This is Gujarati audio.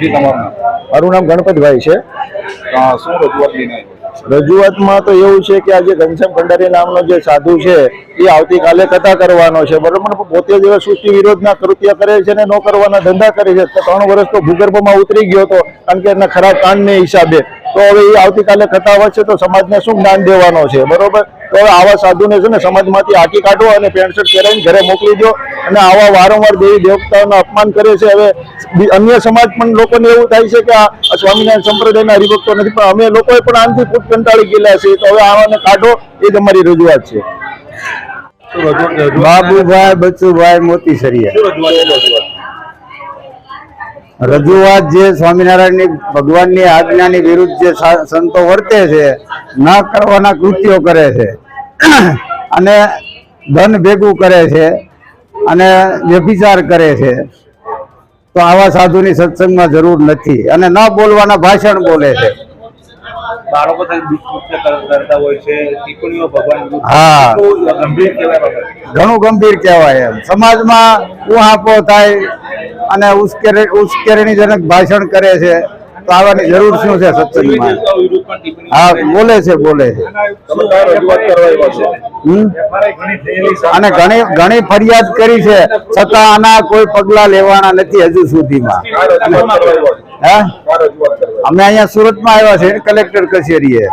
જી તમારું નામ? મારું નામ ગણપતભાઈ છે. શું રજૂઆત લઈને રજૂઆતમાં તો એવું છે કે આ જે ઘનશ્યામ ભંડારી નામનો જે સાધુ છે એ આવતીકાલે કથા કરવાનો છે. બરોબર પોતે દિવસ સૃષ્ટિ વિરોધના કૃત્ય કરે છે ને ન કરવાના ધંધા કરે છે. ત્રણ વર્ષ તો ભૂગર્ભમાં ઉતરી ગયો હતો કારણ કે એના ખરાબ કાંડને હિસાબે. તો હવે એ આવતીકાલે કથા વચ્ચે તો સમાજને શું જ્ઞાન દેવાનો છે? બરોબર? તો હવે આવા સાધુને છે ને સમાજમાંથી હાકી કાઢો અને પેન્ટ શર્ટ પહેરાવીને ઘરે મોકલી દો અને આવા વારંવાર દેવી દેવતાઓનું અપમાન કરે છે. હવે અન્ય સમાજ પણ લોકોને એવું થાય છે કે આ સ્વામિનારાયણ સંપ્રદાયના હરિભક્તો નથી પણ અમે લોકોએ પણ આનથી ફૂટ કંટાળી ગયેલા છે તો હવે આવાને કાઢો એ જ અમારી રજૂઆત છે. બાબુભાઈ બચુભાઈ મોતીસરિયા. શું રજૂઆત જે સ્વામિનારાયણની ભગવાનની આજ્ઞાની વિરુદ્ધ જે સંતો વર્તે છે ન કરવાના કૃત્યો કરે છે. અને ધન ભેગું કરે છે અને વ્યભિચાર કરે છે. તો આવા સાધુની સત્સંગમાં જરૂર નથી અને ન બોલવાના ભાષણ બોલે છે. બાળકો કરતા હોય છે હા. ગંભીર કહેવાય ઘણું ગંભીર કહેવાય એમ. સમાજમાં કુહાપો થાય અને ઉશ્કેર, ઉશ્કેરણીજનક ભાષણ કરે છે, તો આવવાની જરૂર શું છે સત્સંગમાં હા, બોલે છે બોલે છે. અને ઘણી ઘણી ફરિયાદ કરી છે, છતાં આના કોઈ પગલા લેવાના નથી હજુ સુધીમાં. હે અમે અહીંયા સુરતમાં આવ્યા છે કલેક્ટર કચેરીએ